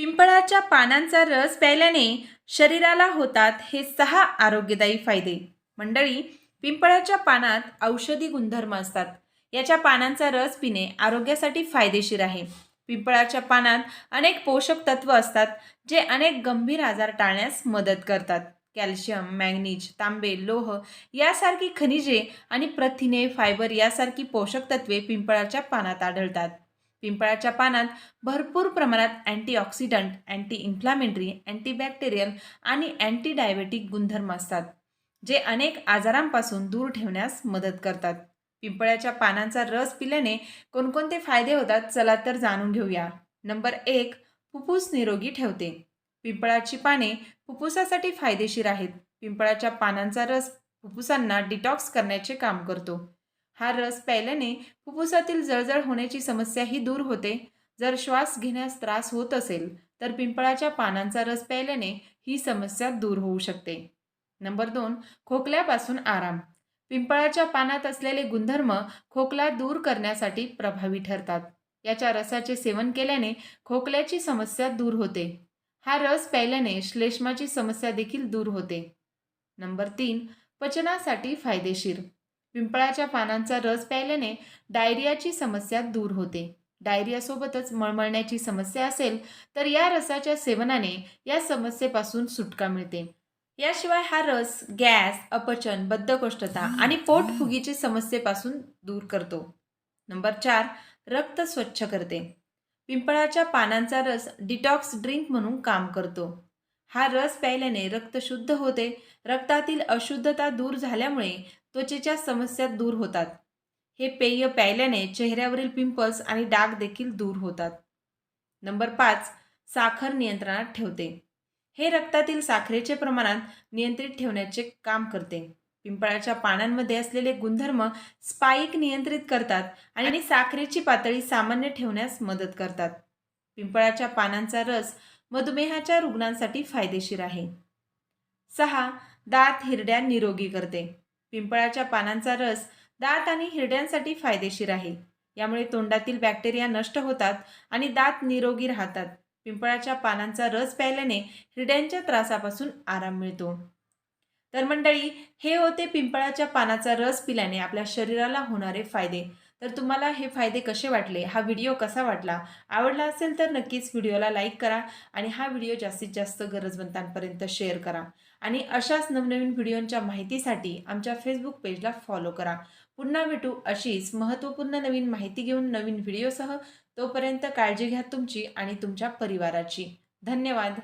पिंपळाच्या पानांचा रस प्यायल्याने शरीराला होतात हे सहा आरोग्यदायी फायदे. मंडळी पिंपळाच्या पानात औषधी गुणधर्म असतात. याच्या पानांचा रस पिणे आरोग्यासाठी फायदेशीर आहे. पिंपळाच्या पानात अनेक पोषक तत्व असतात जे अनेक गंभीर आजार टाळण्यास मदत करतात. कॅल्शियम मॅग्नीज तांबे लोह यासारखी खनिजे आणि प्रथिने फायबर यासारखी पोषक तत्वे पिंपळाच्या पानात आढळतात. पिंपळाच्या पानात भरपूर प्रमाणात अँटीऑक्सिडंट अँटी इन्फ्लामेटरी अँटीबॅक्टेरियल आणि अँटी डायबेटिक गुणधर्म असतात जे अनेक आजारांपासून दूर ठेवण्यास मदत करतात. पिंपळाच्या पानांचा रस पिल्याने कोणकोणते फायदे होतात चला तर जाणून घेऊया. नंबर एक फुफ्फुस निरोगी ठेवते. पिंपळाची पाने फुफ्फुसासाठी फायदेशीर आहेत. पिंपळाच्या पानांचा रस फुफ्फुसांना डिटॉक्स करण्याचे काम करतो. हा रस प्यायल्याने फुफ्फुसातील जळजळ होण्याची समस्याही दूर होते. जर श्वास घेण्यास त्रास होत असेल तर पिंपळाच्या पानांचा रस प्यायल्याने ही समस्या दूर होऊ शकते. नंबर दोन खोकल्यापासून आराम. पिंपळाच्या पानात असलेले गुणधर्म खोकला दूर करण्यासाठी प्रभावी ठरतात. याच्या रसाचे सेवन केल्याने खोकल्याची समस्या दूर होते. हा रस प्यायल्याने श्लेष्माची समस्या देखील दूर होते. नंबर तीन पचनासाठी फायदेशीर. पिंपळाच्या पानांचा रस प्यायल्याने डायरियाची समस्या दूर होते. डायरियासोबतच मळमळण्याची समस्या असेल तर या रसाच्या सेवनाने या समस्येपासून सुटका मिळते. याशिवाय हा रस गॅस अपचन बद्धकोष्ठता आणि पोटफुगीची समस्येपासून दूर करतो. नंबर चार रक्त स्वच्छ करते. पिंपळाच्या पानांचा रस डिटॉक्स ड्रिंक म्हणून काम करतो. हा रस प्यायल्याने रक्त शुद्ध होते. रक्तातील अशुद्धता दूर झाल्यामुळे त्वचेच्या समस्या दूर होतात. हे पेय प्यायल्याने चेहऱ्यावरील पिंपल्स आणि डाग देखील दूर होतात. नंबर पाच साखर नियंत्रणात ठेवते. हे रक्तातील साखरेचे प्रमाणात नियंत्रित ठेवण्याचे काम करते. पिंपळाच्या पानांमध्ये असलेले गुणधर्म स्पाईक नियंत्रित करतात आणि साखरेची पातळी सामान्य ठेवण्यास मदत करतात. पिंपळाच्या पानांचा रस मधुमेहाच्या रुग्णांसाठी फायदेशीर आहे. सहा दात हिरड्या निरोगी करते. पिंपळाच्या पानांचा रस दात आणि हिरड्यांसाठी फायदेशीर आहे. यामुळे तोंडातील बॅक्टेरिया नष्ट होतात आणि दात निरोगी राहतात. पिंपळाच्या पानांचा रस प्यायल्याने हिरड्यांच्या त्रासापासून आराम मिळतो. तर मंडळी हे होते पिंपळाच्या पानाचा रस पिल्याने आपल्या शरीराला होणारे फायदे. तर तुम्हाला हे फायदे कसे वाटले? हा व्हिडिओ कसा वाटला? आवडला असेल तर नक्कीच व्हिडिओला लाईक करा आणि हा व्हिडिओ जास्तीत जास्त गरजवंतांपर्यंत शेअर करा. आणि अशाच नवनवीन व्हिडिओंच्या माहितीसाठी आमच्या फेसबुक पेजला फॉलो करा. पुन्हा भेटू अशीच महत्त्वपूर्ण नवीन माहिती घेऊन नवीन व्हिडिओसह तोपर्यंत काळजी घ्या तुमची आणि तुमच्या परिवाराची. धन्यवाद.